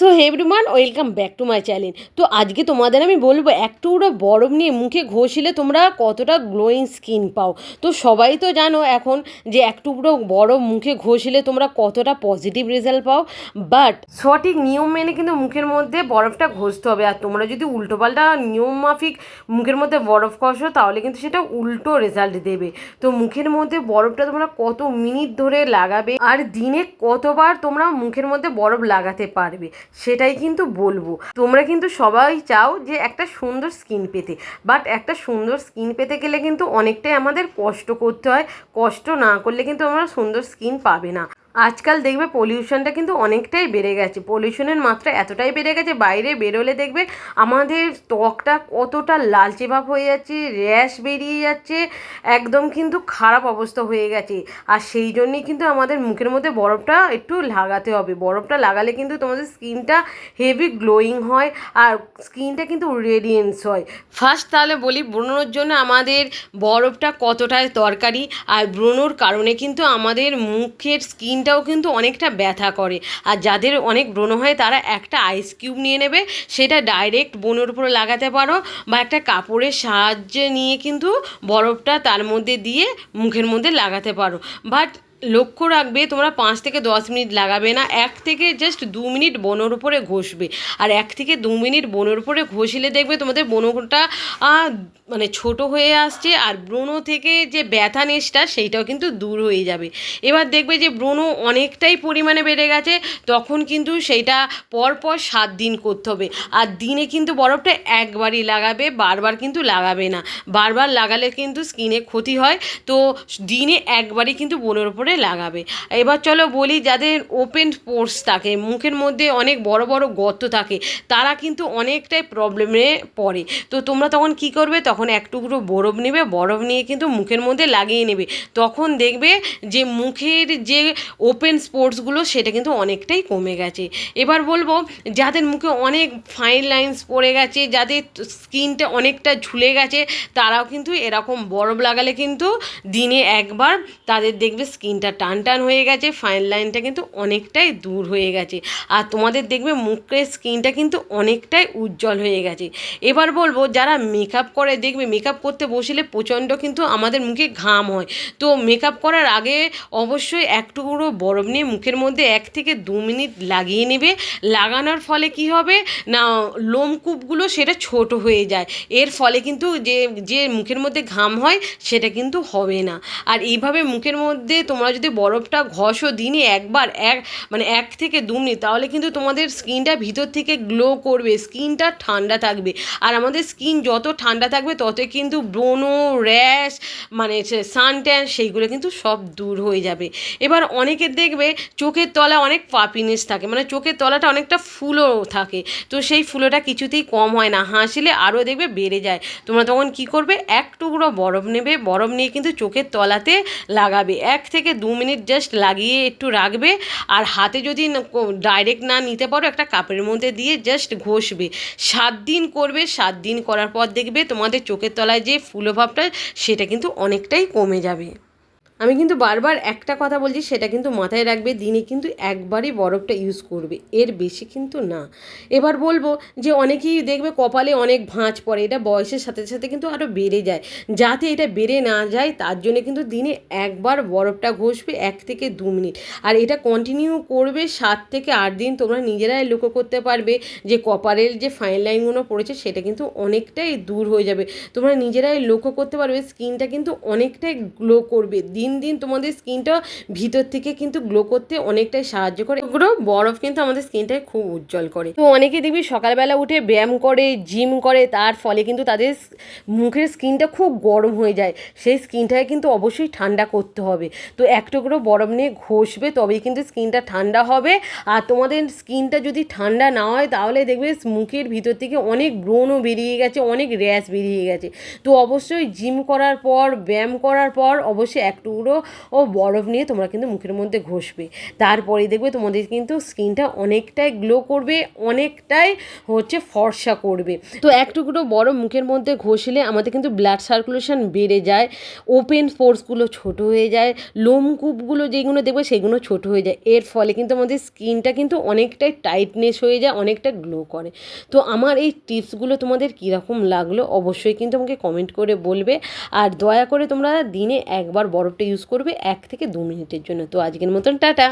So everyone welcome back to my channel তো আজকে তোমাদের আমি বলব একটু ওরা বরফ নিয়ে মুখে ঘষলে তোমরা কতটা গ্লোয়িং স্কিন পাও। তো সবাই তো জানো এখন যে এক টুকরো বরফ মুখে ঘষলে তোমরা কতটা পজিটিভ রেজাল্ট পাও। বাট সঠিক নিয়ম মেনে কিন্তু মুখের মধ্যে বরফটা ঘষতে হবে। আর তোমরা যদি উল্টোপাল্টা নিয়ম মাফিক মুখের মধ্যে বরফ ঘষো, তাহলে কিন্তু সেটা উল্টো রেজাল্ট দেবে। তো মুখের মধ্যে বরফটা তোমরা কত মিনিট ধরে লাগাবে, আর দিনে কতবার তোমরা মুখের মধ্যে বরফ লাগাতে পারবে। সেটাই কিন্তু বলব। তোমরা কিন্তু সবাই চাও যে একটা সুন্দর স্কিন পেতে। বাট একটা সুন্দর স্কিন পেতে গেলে কিন্তু অনেকটাই আমাদের কষ্ট করতে হয়। কষ্ট না করলে কিন্তু আমরা সুন্দর স্কিন পাবে না। আজকাল দেখবে পলিউশনটা কিন্তু অনেকটাই বেড়ে গেছে। পলিউশনের মাত্রা এতটাই বেড়ে গেছে, বাইরে বেরোলে দেখবে আমাদের ত্বকটা কতটা লালচে ভাব হয়ে যাচ্ছে র্যাশ বেরিয়ে যাচ্ছে, একদম কিন্তু খারাপ অবস্থা হয়ে গেছে। আর সেই জন্যই কিন্তু আমাদের মুখের মধ্যে বরফটা একটু লাগাতে হবে। বরফটা লাগালে কিন্তু তোমাদের স্কিনটা হেভি গ্লোয়িং হয় আর স্কিনটা কিন্তু রেডিয়েন্স হয়। ফার্স্ট তাহলে বলি ব্রণর জন্য আমাদের বরফটা কতটাই দরকারি আর ব্রণর কারণে কিন্তু আমাদের মুখের স্কিনটাও কিন্তু অনেকটা ব্যথা করে। আর যাদের অনেক ব্রণ হয়, তারা একটা আইস কিউব নিয়ে নেবে, সেটা ডাইরেক্ট বোনের উপরে লাগাতে পারো বা একটা কাপড়ের সাহায্যে নিয়ে কিন্তু বরফটা তার মধ্যে দিয়ে মুখের মধ্যে লাগাতে পারো। বাট লক্ষ্য রাখবে, তোমরা পাঁচ থেকে দশ মিনিট লাগাবে না, এক থেকে জাস্ট দু মিনিট বনোর উপরে ঘষবে। আর এক থেকে দু মিনিট বনোর উপরে ঘষলে দেখবে তোমাদের বনোটা মানে ছোট হয়ে আসছে, আর ব্রণ থেকে যে ব্যথা নেশটা, সেইটাও কিন্তু দূর হয়ে যাবে। এবার দেখবে যে ব্রণ অনেকটাই পরিমাণে বেড়ে গেছে, তখন কিন্তু সেইটা পরপর সাত দিন করতে হবে। আর দিনে কিন্তু বরফটা একবারই লাগাবে, বারবার কিন্তু লাগাবে না। বারবার লাগালে কিন্তু স্কিনে ক্ষতি হয়, তো দিনে একবারই কিন্তু বোনের উপরে লাগাবে। এবার চলো বলি যাদের ওপেন পোর্স থাকে, মুখের মধ্যে অনেক বড় বড় গর্ত থাকে, তারা কিন্তু অনেকটাই প্রবলেমে পড়ে। তো তোমরা তখন কি করবে? তখন এক টুকরো বরফ নেবে, বরফ নিয়ে কিন্তু মুখের মধ্যে লাগিয়ে নেবে। তখন দেখবে যে মুখের যে ওপেন স্পোর্টসগুলো সেটা কিন্তু অনেকটাই কমে গেছে। এবার বলব, যাদের মুখে অনেক ফাইন লাইন্স পড়ে গেছে, যাদের স্কিনটা অনেকটা ঝুলে গেছে, তারাও কিন্তু এরকম বরফ লাগালে কিন্তু দিনে একবার তাদের দেখবে স্কিনটা টান টান হয়ে গেছে ফাইন লাইনটা কিন্তু অনেকটাই দূর হয়ে গেছে। আর তোমাদের দেখবে মুখের স্কিনটা কিন্তু অনেকটাই উজ্জ্বল হয়ে গেছে। এবার বলব, যারা মেকআপ করে, দেখবে মেকআপ করতে বসলে প্রচণ্ড কিন্তু আমাদের মুখে ঘাম হয়। তো মেকআপ করার আগে অবশ্যই এক টুকরো বরফ নিয়ে মুখের মধ্যে এক থেকে দু মিনিট লাগিয়ে নেবে। লাগানোর ফলে কি হবে? না লোমকূপগুলো সেটা ছোট হয়ে যায়। এর ফলে কিন্তু যে যে মুখের মধ্যে ঘাম হয়, সেটা কিন্তু হবে না। আর এইভাবে মুখের মধ্যে তোমরা যদি বরফটা ঘষো দিনে একবার, এক মানে এক থেকে দু মিনিট, তাহলে কিন্তু তোমাদের স্কিনটা ভিতর থেকে গ্লো করবে, স্কিনটা ঠান্ডা থাকবে। আর আমাদের স্কিন যত ঠান্ডা থাকবে ততই কিন্তু ব্রণ, র্যাশ মানে সান ট্যান সেইগুলো কিন্তু সব দূর হয়ে যাবে। এবার অনেকের দেখবে চোখের তলা অনেক পাপিনেস থাকে মানে চোখের তলাটা অনেকটা ফুলও থাকে, তো সেই ফুলোটা কিছুতেই কম হয় না, হাসলে আরও দেখবে বেড়ে যায়। তোমরা তখন কি করবে? এক টুকরো বরফ নেবে, বরফ নিয়ে কিন্তু চোখের তলাতে লাগাবে, এক থেকে দু মিনিট জাস্ট লাগিয়ে একটু রাখবে আর হাতে যদি ডাইরেক্ট না নিতে পারো, একটা কাপের মধ্যে দিয়ে জাস্ট ঘষবে। সাত দিন করবে, সাত দিন করার পর দেখবে তোমাদের চোখের তলায় যে ফুলোভাবটা, সেটা কিন্তু অনেকটাই কমে যাবে। আমি কিন্তু বারবার একটা কথা বলছি, সেটা কিন্তু মাথায় রাখবে দিনে কিন্তু একবারই বরফটা ইউজ করবে। এর বেশি কিন্তু না। এবার বলব যে অনেকেই দেখবে কপালে অনেক ভাঁজ পড়ে, এটা বয়সের সাথে সাথে কিন্তু আরও বেড়ে যায়। যাতে এটা বেড়ে না যায়, তার জন্য কিন্তু দিনে একবার বরফটা ঘষবে এক থেকে দু মিনিট। আর এটা কন্টিনিউ করবে সাত থেকে আট দিন তোমরা নিজেরাই লক্ষ্য করতে পারবে যে কপালের যে ফাইন লাইনগুলো পড়েছে, সেটা কিন্তু অনেকটাই দূর হয়ে যাবে। তোমরা নিজেরাই লক্ষ্য করতে পারবে স্কিনটা কিন্তু অনেকটাই গ্লো করবে। দিন দিন দিন তোমাদের স্কিনটা ভিতর থেকে কিন্তু গ্লো করতে অনেকটাই সাহায্য করে। ওগুলো বরফ কিন্তু আমাদের স্কিনটাকে খুব উজ্জ্বল করে। তো অনেকে দেখবি সকালবেলা উঠে ব্যায়াম করে জিম করে, তার ফলে কিন্তু তাদের মুখের স্কিনটা খুব গরম হয়ে যায়। সেই স্কিনটাকে কিন্তু অবশ্যই ঠান্ডা করতে হবে। তো এক টুকরো বরফ নিয়ে ঘষবে, তবেই কিন্তু স্কিনটা ঠান্ডা হবে। আর তোমাদের স্কিনটা যদি ঠান্ডা না হয়, তাহলে দেখবে মুখের ভিতর থেকে অনেক ব্রণও বেরিয়ে গেছে, অনেক র্যাশ বেরিয়ে গেছে। তো অবশ্যই জিম করার পর, ব্যায়াম করার পর অবশ্যই একটু টুকরো ও বরফ নিয়ে তোমরা কিন্তু মুখের মধ্যে ঘষবে। তারপরে দেখবে তোমাদের কিন্তু স্কিনটা অনেকটাই গ্লো করবে, অনেকটাই হচ্ছে ফর্সা করবে। তো এক টুকরো বড় মুখের মধ্যে ঘষলে আমাদের কিন্তু ব্লাড সার্কুলেশন বেড়ে যায় ওপেন পোর্সগুলো ছোট হয়ে যায় লোমকূপগুলো যেগুলো দেখবে সেগুলো ছোট হয়ে যায়। এর ফলে কিন্তু আমাদের স্কিনটা কিন্তু অনেকটাই টাইটনেস হয়ে যায়, অনেকটা গ্লো করে। তো আমার এই টিপসগুলো তোমাদের কীরকম লাগল অবশ্যই কিন্তু আমাকে কমেন্ট করে বলবে। আর দয়া করে তোমরা দিনে একবার বরফটা ইউজ করবে এক থেকে দু মিনিটের জন্য। তো আজকের মতন টাটা।